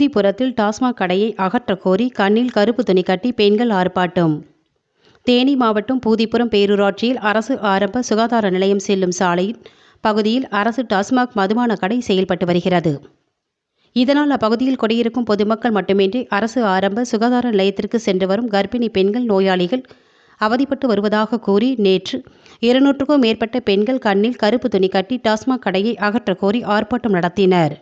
பூதிபுரத்தில் டாஸ்மாக் கடையை அகற்றக் கோரி கண்ணில் கருப்பு துணி கட்டி பெண்கள் ஆர்ப்பாட்டம். தேனி மாவட்டம் பூதிபுரம் பேரூராட்சியில் அரசு ஆரம்ப சுகாதார நிலையம் செல்லும் சாலையில் பகுதியில் அரசு டாஸ்மாக் மதுபான கடை செயல்பட்டு வருகிறது. இதனால் அப்பகுதியில் குடியிருக்கும் பொதுமக்கள் மட்டுமின்றி அரசு ஆரம்ப சுகாதார நிலையத்திற்கு சென்று வரும் கர்ப்பிணி பெண்கள் நோயாளிகள் அவதிப்பட்டு வருவதாக கூறி நேற்று இருநூற்றுக்கும் மேற்பட்ட பெண்கள் கண்ணில் கருப்பு துணி கட்டி டாஸ்மாக் கடையை அகற்றக் கோரி ஆர்ப்பாட்டம் நடத்தினர்.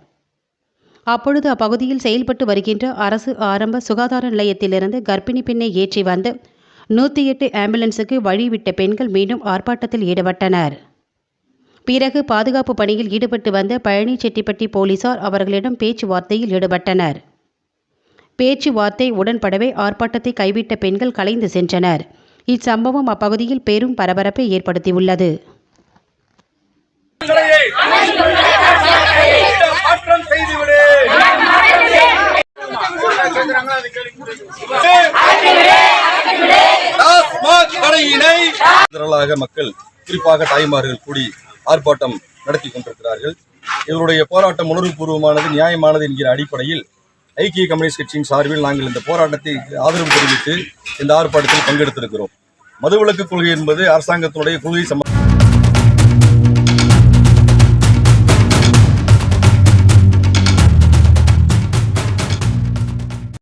அப்பொழுது அப்பகுதியில் செயல்பட்டு வருகின்ற அரசு ஆரம்ப சுகாதார நிலையத்திலிருந்து கர்ப்பிணி பெண்ணை ஏற்றி வந்து நூற்றி எட்டு ஆம்புலன்ஸுக்கு வழிவிட்ட பெண்கள் மீண்டும் ஆர்ப்பாட்டத்தில் ஈடுபட்டனர். பிறகு பாதுகாப்பு பணியில் ஈடுபட்டு வந்த பழனி செட்டிப்பட்டி போலீசார் அவர்களிடம் பேச்சுவார்த்தையில் ஈடுபட்டனர். பேச்சுவார்த்தை உடன்படவே ஆர்ப்பாட்டத்தை கைவிட்ட பெண்கள் கலைந்து சென்றனர். இச்சம்பவம் அப்பகுதியில் பெரும் பரபரப்பை ஏற்படுத்தியுள்ளது. திரளாக மக்கள் குறிப்பாக தாய்மார்கள் கூடி ஆர்ப்பாட்டம் நடத்தி கொண்டிருக்கிறார்கள். இவருடைய போராட்டம் உணர்வுபூர்வமானது நியாயமானது என்கிற அடிப்படையில் ஐக்கிய கம்யூனிஸ்ட் கட்சியின் சார்பில் நாங்கள் இந்த போராட்டத்தை ஆதரவு தெரிவித்து இந்த ஆர்ப்பாட்டத்தில் பங்கெடுத்திருக்கிறோம். மதுவிலக்கு கொள்கை என்பது அரசாங்கத்தினுடைய கொள்கை சம்பந்தம்